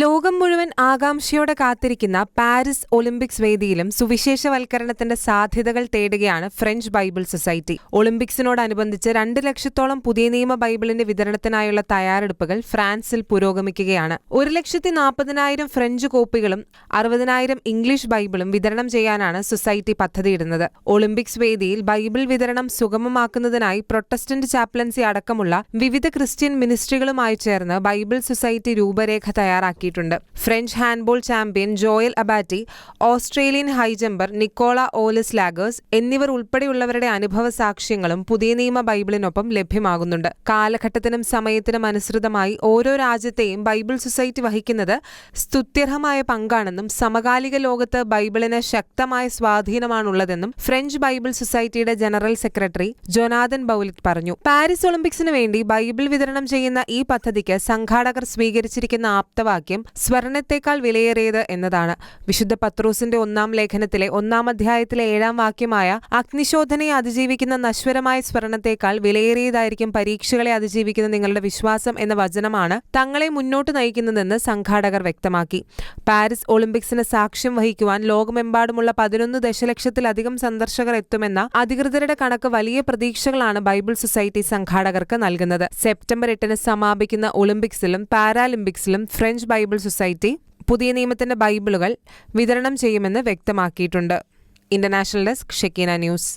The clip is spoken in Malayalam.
ലോകം മുഴുവൻ ആകാംക്ഷയോടെ കാത്തിരിക്കുന്ന പാരീസ് ഒളിമ്പിക്സ് വേദിയിലും സുവിശേഷവൽക്കരണത്തിന്റെ സാധ്യതകൾ തേടുകയാണ് ഫ്രഞ്ച് ബൈബിൾ സൊസൈറ്റി. ഒളിമ്പിക്സിനോടനുബന്ധിച്ച് രണ്ട് ലക്ഷത്തോളം പുതിയ നിയമ ബൈബിളിന്റെ വിതരണത്തിനായുള്ള തയ്യാറെടുപ്പുകൾ ഫ്രാൻസിൽ പുരോഗമിക്കുകയാണ്. ഒരു ലക്ഷത്തി നാൽപ്പതിനായിരം ഫ്രഞ്ച് കോപ്പികളും അറുപതിനായിരം ഇംഗ്ലീഷ് ബൈബിളും വിതരണം ചെയ്യാനാണ് സൊസൈറ്റി പദ്ധതിയിടുന്നത്. ഒളിമ്പിക്സ് വേദിയിൽ ബൈബിൾ വിതരണം സുഗമമാക്കുന്നതിനായി പ്രൊട്ടസ്റ്റന്റ് ചാപ്ലൻസി അടക്കമുള്ള വിവിധ ക്രിസ്ത്യൻ മിനിസ്ട്രികളുമായി ചേർന്ന് ബൈബിൾ സൊസൈറ്റി രൂപരേഖ തയ്യാറാക്കിയിട്ടുണ്ട് French handball champion Joel Abati Australian high jumper Nicola Olyslagers എന്നിവർ ഉൾപ്പെടെയുള്ളവരുടെ അനുഭവ സാക്ഷ്യങ്ങളും പുതിയ നിയമ ബൈബിളിനൊപ്പം ലഭ്യമാകുന്നുണ്ട്. കാലഘട്ടത്തിനും സമയത്തിനും അനുസൃതമായി ഓരോ രാജ്യത്തെയും ബൈബിൾ സൊസൈറ്റി വഹിക്കുന്നത് സ്തുത്യർഹമായ പങ്കാണെന്നും സമകാലിക ലോകത്ത് ബൈബിളിന് ശക്തമായ സ്വാധീനമാണുള്ളതെന്നും ഫ്രഞ്ച് ബൈബിൾ സൊസൈറ്റിയുടെ ജനറൽ സെക്രട്ടറി ജൊനാഥൻ ബൌലിക് പറഞ്ഞു. പാരീസ് ഒളിമ്പിക്സിന് വേണ്ടി ബൈബിൾ വിതരണം ചെയ്യുന്ന ഈ പദ്ധതിക്ക് സംഘാടകർ സ്വീകരിച്ചിരിക്കുന്ന ആപ്തവാക്യം സ്വർണത്തേക്കാൾ വിലയേറിയത് എന്നതാണ്. വിശുദ്ധ പത്രോസിന്റെ ഒന്നാം ലേഖനത്തിലെ ഒന്നാം അധ്യായത്തിലെ ഏഴാം വാക്യമായ അഗ്നിശോധനയെ അതിജീവിക്കുന്ന നശ്വരമായ സ്വർണത്തേക്കാൾ വിലയേറിയതായിരിക്കും പരീക്ഷകളെ അതിജീവിക്കുന്ന നിങ്ങളുടെ വിശ്വാസം എന്ന വചനമാണ് തങ്ങളെ മുന്നോട്ട് നയിക്കുന്നതെന്ന് സംഘാടകർ വ്യക്തമാക്കി. പാരീസ് ഒളിമ്പിക്സിന് സാക്ഷ്യം വഹിക്കുവാൻ ലോകമെമ്പാടുമുള്ള പതിനൊന്ന് ദശലക്ഷത്തിലധികം സന്ദർശകർ എത്തുമെന്ന അധികൃതരുടെ കണക്ക് വലിയ പ്രതീക്ഷകളാണ് ബൈബിൾ സൊസൈറ്റി സംഘാടകർക്ക് നൽകുന്നത്. സെപ്റ്റംബർ എട്ടിന് സമാപിക്കുന്ന ഒളിമ്പിക്സിലും പാരാലിമ്പിക്സിലും ഫ്രഞ്ച് ബൈബിൾ സൊസൈറ്റി പുതിയ നിയമത്തിന്റെ ബൈബിളുകൾ വിതരണം ചെയ്യുമെന്ന് വ്യക്തമാക്കിയിട്ടുണ്ട്. International desk Shekinah news.